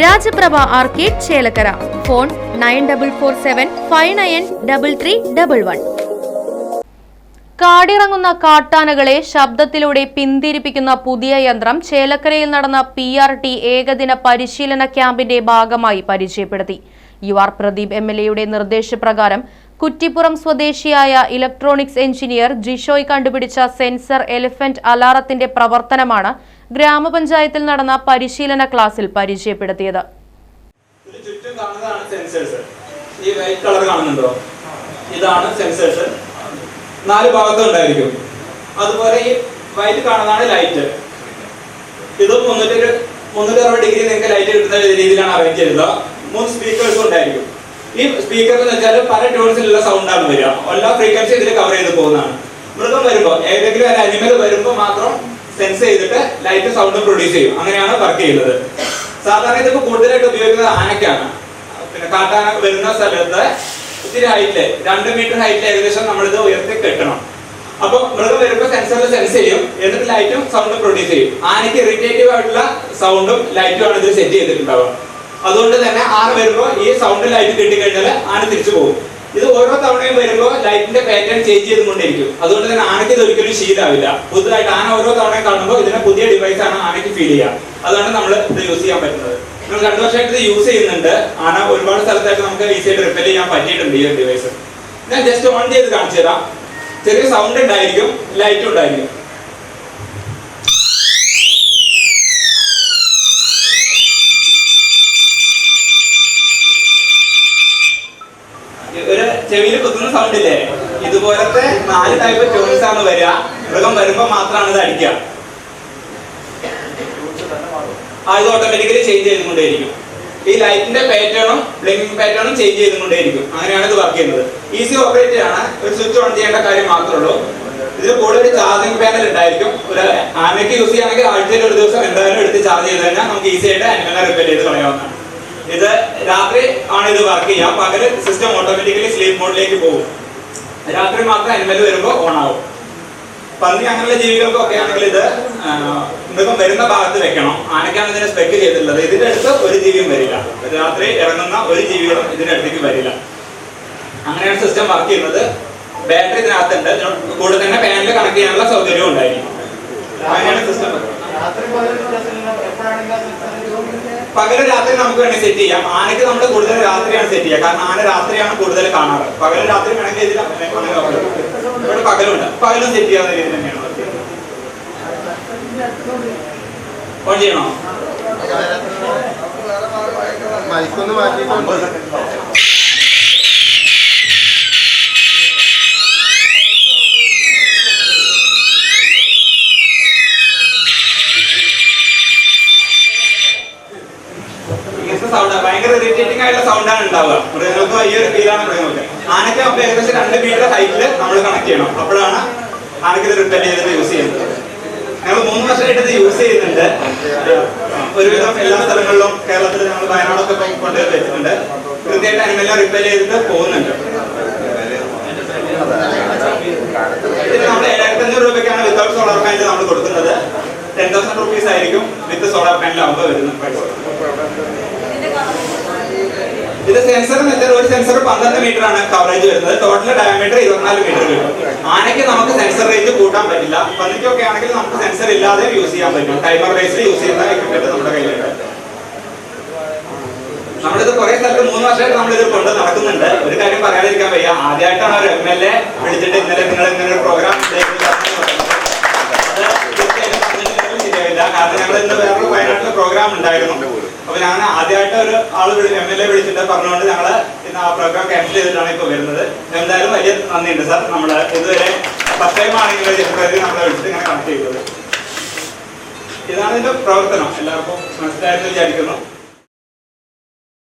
Rajaprabha arcade Chelakkara. Phone nine double four seven five nine double three double one. കാടിറങ്ങുന്ന കാട്ടാനകളെ ശബ്ദത്തിലൂടെ പിന്തിരിപ്പിക്കുന്ന പുതിയ യന്ത്രം ചേലക്കരയിൽ നടന്ന പി ആർ ടി ഏകദിന പരിശീലന ക്യാമ്പിന്റെ ഭാഗമായി പരിചയപ്പെടുത്തി. U R Pradeep M L എയുടെ നിർദ്ദേശപ്രകാരം കുറ്റിപ്പുറം സ്വദേശിയായ ഇലക്ട്രോണിക്സ് എഞ്ചിനീയർ ജിഷോയ് കണ്ടുപിടിച്ച സെൻസർ എലിഫന്റ് അലാറത്തിന്റെ പ്രവർത്തനമാണ് ഗ്രാമപഞ്ചായത്തിൽ നടന്ന പരിശീലന ക്ലാസ്സിൽ പരിചയപ്പെടുത്തിയത്. ഈ വൈറ്റ് കളർ ഇതാണ് നാല് അതുപോലെ ഈ വൈറ്റ് കാണുന്നതാണ് ലൈറ്റ് ഇത് മുന്നൂറ്റി മുന്നൂറ്റി അറുപത് ഡിഗ്രി നിങ്ങൾക്ക് ലൈറ്റ് കിട്ടുന്ന രീതിയിലാണ് അറേഞ്ച് ചെയ്തത് മൂന്ന് സ്പീക്കേഴ്സും ഉണ്ടായിരിക്കും. ഈ സ്പീക്കർ എന്ന് വെച്ചാൽ പല ട്യൂൺസിലുള്ള സൗണ്ടാണ് വരിക. എല്ലാ ഫ്രീക്വൻസി ഇതിൽ കവർ ചെയ്ത് പോകുന്നതാണ്. മൃഗം വരുമ്പോൾ ഏതെങ്കിലും ഒരു അനിമൽ വരുമ്പോൾ മാത്രം സെൻസ് ചെയ്തിട്ട് ലൈറ്റ് സൗണ്ട് പ്രൊഡ്യൂസ് ചെയ്യും. അങ്ങനെയാണ് വർക്ക് ചെയ്യുന്നത്. സാധാരണ ഇതിപ്പോ കൂടുതലായിട്ട് ഉപയോഗിക്കുന്നത് ആനയ്ക്കാണ് പിന്നെ കാട്ടാന വരുന്ന സ്ഥലത്ത് ഇത്തിരി ഹൈറ്റിൽ രണ്ട് മീറ്റർ ഹൈറ്റിൽ ഏകദേശം ഇത് ഉയർത്തി കെട്ടണം. അപ്പൊ മൃഗം വരുമ്പോൾ സെൻസറിൽ സെൻസ് ചെയ്യും എന്നിട്ട് ലൈറ്റും സൗണ്ടും പ്രൊഡ്യൂസ് ചെയ്യും. ആനയ്ക്ക് ഇറിറ്റേറ്റീവ് ആയിട്ടുള്ള സൗണ്ടും ലൈറ്റും ആണ് ഇതിൽ സെറ്റ് ചെയ്തിട്ടുണ്ടാവുക. അതുകൊണ്ട് തന്നെ ആർ വരുമ്പോൾ ഈ സൗണ്ട് ലൈറ്റ് കിട്ടിക്കഴിഞ്ഞാൽ ആന തിരിച്ചു പോകും. ഇത് ഓരോ തവണയും വരുമ്പോൾ ലൈറ്റിന്റെ പാറ്റേൺ ചേഞ്ച് ചെയ്തുകൊണ്ടിരിക്കും അതുകൊണ്ട് തന്നെ ആനയ്ക്ക് ഇത് ഒരിക്കലും ശീലാവില്ല പുതുതായിട്ട് ആന ഓരോ തവണയും കാണുമ്പോൾ ഇതിനെ പുതിയ ഡിവൈസ് ആണ് ആനയ്ക്ക് ഫീൽ ചെയ്യുക അതാണ് നമ്മൾ ഇത് യൂസ് ചെയ്യാൻ പറ്റുന്നത്. നമ്മൾ രണ്ടു വർഷമായിട്ട് ഇത് യൂസ് ചെയ്യുന്നുണ്ട്. ആന ഒരുപാട് സ്ഥലത്തായിട്ട് നമുക്ക് ഈസി ആയിട്ട് റിപ്പയർ ചെയ്യാൻ പറ്റിയിട്ടുണ്ട് ഈ ഒരു ഡിവൈസ് ഞാൻ ജസ്റ്റ് ഓൺ ചെയ്ത് കാണിച്ചു തരാം ചെറിയ സൗണ്ട് ഉണ്ടായിരിക്കും ലൈറ്റ് ഉണ്ടായിരിക്കും ഒരു ചെവിയിൽ കുത്തുന്ന സൗണ്ട് ഇല്ലേ? ഇതുപോലത്തെ നാല് ടൈപ്പ് ട്യൂൺസ് ആണ് വരിക. മൃഗം വരുമ്പോ മാത്രമാണ് ഇത് അടിക്കുക. ആ ഇത് ഓട്ടോമാറ്റിക്കലി ചേഞ്ച് ചെയ്തുകൊണ്ടേയിരിക്കും. ഈ ലൈറ്റിന്റെ പാറ്റേണും ബ്ലിങ്കിങ് പാറ്റേണും ചേഞ്ച് ചെയ്തുകൊണ്ടേയിരിക്കും. അങ്ങനെയാണ് ഇത് വർക്ക് ചെയ്യുന്നത്. ഈസി ഓപ്പറേറ്റ് ആണ്. ഒരു സ്വിച്ച് ഓൺ ചെയ്യേണ്ട കാര്യം മാത്രമേ ഉള്ളൂ. ഇതിൽ കൂടെ ഒരു ചാർജിങ് പാനൽ ഉണ്ടായിരിക്കും. ഒരു ആനയ്ക്ക് യൂസ് ചെയ്യുകയാണെങ്കിൽ ആഴ്ചയിൽ ഒരു ദിവസം എന്തായാലും എടുത്ത് ചാർജ് ചെയ്ത് കഴിഞ്ഞാൽ നമുക്ക് ഈസി ആയിട്ട് ആനിമലിനെ റിപ്പയർ ചെയ്ത് കളയാവുന്നതാണ്. ഇത് രാത്രി ആണ് ഇത് വർക്ക് ചെയ്യുക. പകൽ സിസ്റ്റം ഓട്ടോമാറ്റിക്കലി സ്ലീപ്പ് മോഡിലേക്ക് പോകും. രാത്രി മാത്രം അനിമൽ വരുമ്പോൾ ഓൺ ആവും. പന്നി അങ്ങനെയുള്ള ജീവികൾക്കൊക്കെ ആണെങ്കിൽ ഇത് മൃഗം വരുന്ന ഭാഗത്ത് വെക്കണം. ആനയ്ക്കാണ് ഇതിനെ സ്പെക്ക് ചെയ്തിട്ടുള്ളത്. ഇതിന്റെ അടുത്ത് ഒരു ജീവിയും വരില്ല. രാത്രി ഇറങ്ങുന്ന ഒരു ജീവികളും ഇതിന്റെ അടുത്തേക്ക് വരില്ല. അങ്ങനെയാണ് സിസ്റ്റം വർക്ക് ചെയ്യുന്നത്. ബാറ്ററി ഇതിനകത്തുണ്ട്. കൂടെ തന്നെ പാനൽ കണക്ട് ചെയ്യാനുള്ള സൗകര്യവും ഉണ്ടായിരിക്കും അങ്ങനെയാണ് സിസ്റ്റം പകൽ രാത്രി നമുക്ക് വേണമെങ്കിൽ സെറ്റ് ചെയ്യാം. ആനയ്ക്ക് നമ്മൾ കൂടുതൽ രാത്രിയാണ് സെറ്റ് ചെയ്യുക. കാരണം ആന രാത്രിയാണ് കൂടുതൽ കാണാറ്. പകൽ രാത്രി വേണമെങ്കിൽ ഇതിൽ. ഇവിടെ പകലുണ്ട്. പകലും സെറ്റ് ചെയ്യാവുന്ന രീതി തന്നെയാണ്. ചെയ്യണോ? മൈക്കൊന്ന് മാറ്റിയിട്ടുണ്ട് സൗണ്ടാണ് ഉണ്ടാവുക മൃഗങ്ങൾക്ക് ഈ ഒരു ഫീലാണ് മൃഗങ്ങൾക്ക് ആനയ്ക്ക് നമുക്ക് ഏകദേശം രണ്ട് മീറ്റർ ഹൈറ്റിൽ നമ്മൾ കണക്ട് ചെയ്യണം. അപ്പോഴാണ് ആനയ്ക്ക് ഇത് റിപ്പയർ ചെയ്തിട്ട് യൂസ് ചെയ്യുന്നത്. ഞങ്ങൾ മൂന്ന് വർഷമായിട്ട് ഇത് യൂസ് ചെയ്യുന്നുണ്ട്. ഒരുവിധം എല്ലാ സ്ഥലങ്ങളിലും കേരളത്തിൽ ഞങ്ങൾ വയനാടൊക്കെ കൊണ്ടുപോയി വെച്ചിട്ടുണ്ട്. കൃത്യമായിട്ട് അനിമലിനെ റിപ്പയർ ചെയ്തിട്ട് പോകുന്നുണ്ട്. നമ്മൾ ഏഴായിരത്തഞ്ഞൂറ് രൂപയ്ക്കാണ് വിത്തൗട്ട് സോളാർ പാനൽ നമ്മൾ കൊടുക്കുന്നത്. ടെൻ തൗസൻഡ് റുപ്പീസ് ആയിരിക്കും വിത്ത് സോളാർ പാനൽ ആകുമ്പോൾ വരുന്ന ഇത് സെൻസർ എന്ന് ഒരു സെൻസർ പന്ത്രണ്ട് മീറ്റർ ആണ് കവറേജ് വരുന്നത്. ടോട്ടൽ ഡയമീറ്റർ ഇരുപത്തിനാല് മീറ്റർ കിട്ടും. ആനയ്ക്ക് നമുക്ക് സെൻസർ റേഞ്ച് കൂട്ടാൻ പറ്റില്ല. പന്നിക്കൊക്കെ ആണെങ്കിൽ നമുക്ക് സെൻസർ ഇല്ലാതെ യൂസ് ചെയ്യാൻ പറ്റും. ടൈമർ ബേസ്ഡ് യൂസ് ചെയ്യുന്ന എക്യുപ്മെന്റ് നമ്മുടെ കയ്യിലുണ്ട് നമ്മളിത് കുറെ സ്ഥലത്ത് മൂന്ന് വർഷമായിട്ട് നമ്മളിത് കൊണ്ട് നടക്കുന്നുണ്ട്. ഒരു കാര്യം പറയാതിരിക്കാൻ വയ്യ. ആദ്യമായിട്ടാണ് ഒരു എം എൽ എ വിളിച്ചിട്ട് ഇന്നലെ നിങ്ങൾ ഇങ്ങനെ ഒരു പ്രോഗ്രാം ശരിയാവില്ല. കാരണം ഞങ്ങൾ ഇന്ന് വേറെ പ്രോഗ്രാം ഉണ്ടായിരുന്നു. അപ്പൊ ഞാൻ ആദ്യമായിട്ട് ഒരു ആൾ എം എൽ എ വിളിച്ചിട്ട് പറഞ്ഞുകൊണ്ട് ഞങ്ങൾ ഇന്ന് ആ പ്രോഗ്രാം ക്യാൻസൽ ചെയ്തിട്ടാണ് ഇപ്പൊ വരുന്നത്. എന്തായാലും വലിയ നന്ദിയുണ്ട് സാർ നമ്മൾ ഇതുവരെ ഫസ്റ്റ് ടൈം ആണെങ്കിൽ ജനപ്രതി നമ്മളെ വിളിച്ചിട്ട് ഇങ്ങനെ കണക്ട് ചെയ്തത്. ഇതാണ് ഇതിന്റെ പ്രവർത്തനം. എല്ലാവർക്കും മനസ്സിലായെന്ന് വിചാരിക്കുന്നു.